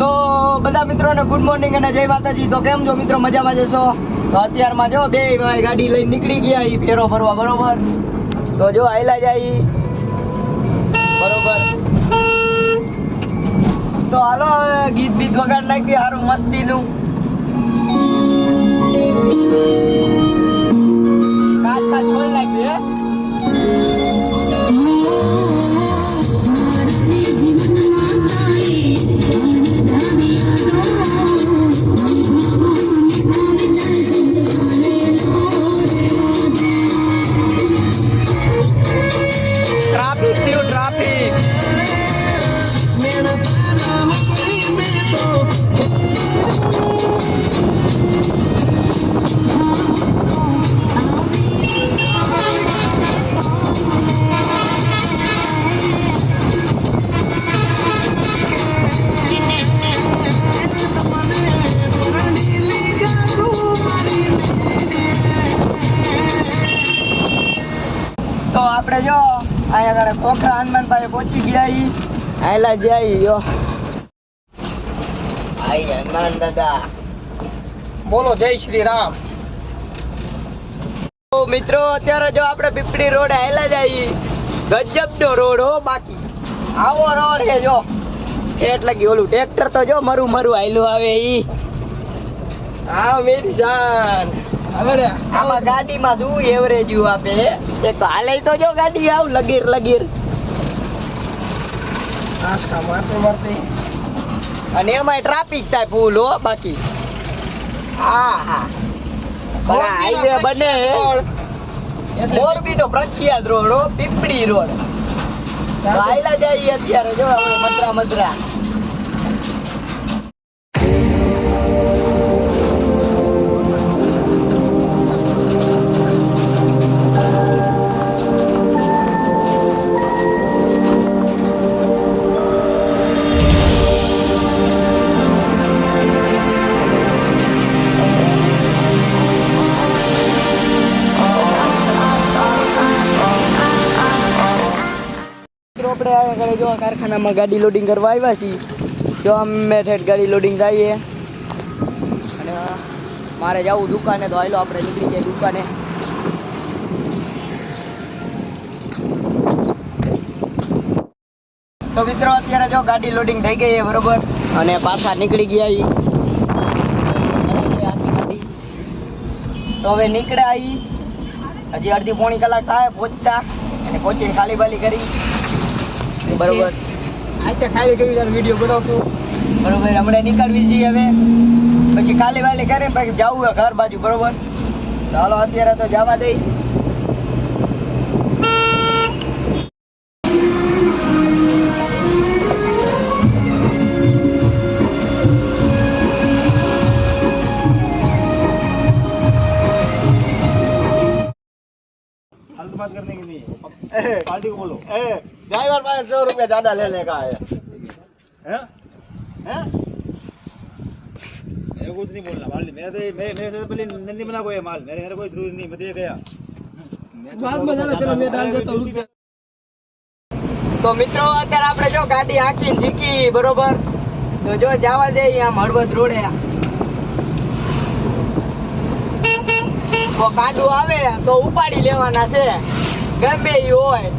તો બધા મિત્રોને ગુડ મોર્નિંગ અને જય માતાજી. તો કેમ છો મિત્રો? મજામાં જશો તો અત્યારમાં જો બે ભાઈ ગાડી લઈને નીકળી ગયા એ ફેરો ફરવા, બરોબર? તો જો આયલા જાય. બરોબર? તો હાલો હવે ગીત બીત વગાડ નાખી સારું મસ્તીનું. આપણે જો અહીંયા આગળ ખોખરા હનુમાનભાઈ પહોંચી ગયા ઈ. આયલા જાય જો. આઈ હનુમાન દાદા. બોલો જય શ્રી રામ. મિત્રો અત્યારે જો આપણે પીપળી રોડ આયલા જાય ગજબનો રોડ હો બાકી. આવો રોડ હે જો. એટલે કે ઓલું ટ્રેક્ટર તો જો મરું મરું આયલું આવે ઈ. હા મેરી જાન. આમાં ગાડીમાં શું એવરેજ આપે? એક તો હાલે તો જો ગાડી આવ લગીર લગીર. આસકા મારતે મારતે અને એમાંય ટ્રાફિક થાય ફૂલ હો બાકી. હા હા. આ હાઈવે બને મોરબી નો પ્રખ્યાત રોડ હો પીપળી રોડ. તો જાય અત્યારે જો મદ્રા મદ્રા આપણે આગળ જો કારખાનામાં ગાડી લોડિંગ કરવા આવ્યા છીએ. જો અમે ઠેઠ ગાડી લોડિંગ જઈએ અને મારે જવું દુકાને તો આવેલો આપણે નીકળી જઈએ દુકાને. તો મિત્રો, અત્યારે જો ગાડી લોડિંગ થઈ ગઈ છે બરોબર. અને પાછા નીકળી ગયા ઈ. ગાડી તો હવે નીકળ્યા ઈ. હજી અડધી પોણી કલાક થાય પહોંચતા અને પહોંચીને ખાલી બાલી કરી. બરોબર આચે ખાલી કેવી યાર વિડિયો બનાવતો બરોબર હમણાં નીકળવી છીએ હવે પછી ખાલી વાલી કરીને પછી જવું હોય ઘર બાજુ બરોબર તો હાલો અત્યારે તો જવા દઈ फालतू बात करने की नहीं है पार्टी को बोलो ड्राइवर पास सौ रुपया ज्यादा ले लेगा है हैं? हैं? मेरे को कुछ नहीं बोलना माल मेरा तो मैं मेरे से तो पहले नंदी बना कोई माल मेरे मेरे कोई जरूरी नहीं मैं तो ये गया मैं तो बाद सौ में रुपया जाना तेरा मैं डाल ज्यादा- देता हूँ તો મિત્રો અત્યારે આપણે જો ગાડી હાંકીને શીખી બરોબર તો જો જવા દે આમ હળવદ રોડે તો ગાડું આવે તો ઉપાડી લેવાના છે ગમે ઈ હોય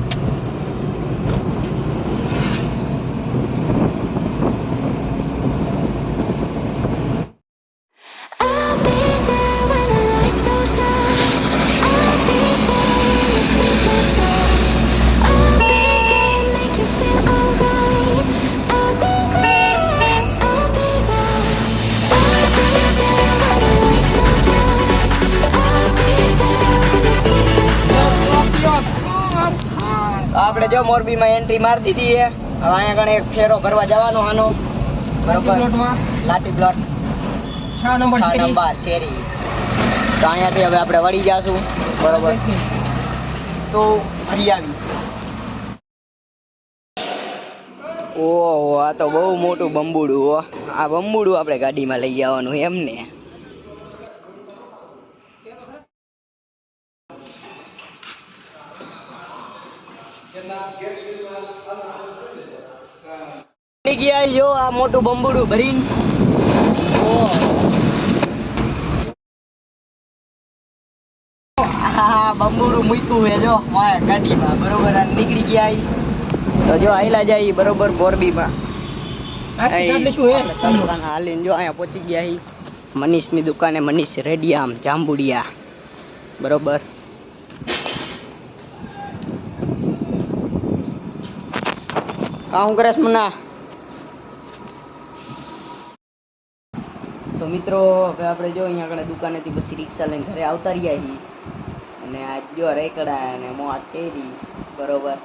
આપણે જો મોરબીમાં એન્ટ્રી મારી દીધી છે હવે અહીંયા કણે એક ફેરો ભરવા જવાનો આનો. લાટી પ્લોટ. છ નંબર શેરી. નંબર શેરી. તો અહીંયાથી હવે આપણે વળી જાશું. બરોબર. તો ફરી આવી. ઓહો આ તો બહુ મોટું બંબુડું આ બંબુડું આપણે ગાડીમાં લઈ જવાનું એમ ગયા જો આ મોટું બંબુડું ભરીને. બંબુડું મૂક્યું છે જો મારા ગાડીમાં. બરોબર નીકળી ગયા. તો જો આયલા જાય બરોબર મોરબીમાં હાલીને જો અહીંયા પહોંચી ગયા મનીષની દુકાને મનીષ રેડિયામ જાંબુડિયા. બરોબર. કા હું તો મિત્રો, હવે આપણે જો અહીંયા આગળ દુકાનેથી પછી રિક્ષા લઈને ઘરે આવતા રહ્યા છીએ. અને આજ જો રેકડા અને મોજ કરી, બરોબર.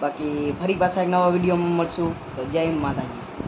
બાકી ફરી પાછા એક નવા વિડીયોમાં મળશું. તો જય માતાજી.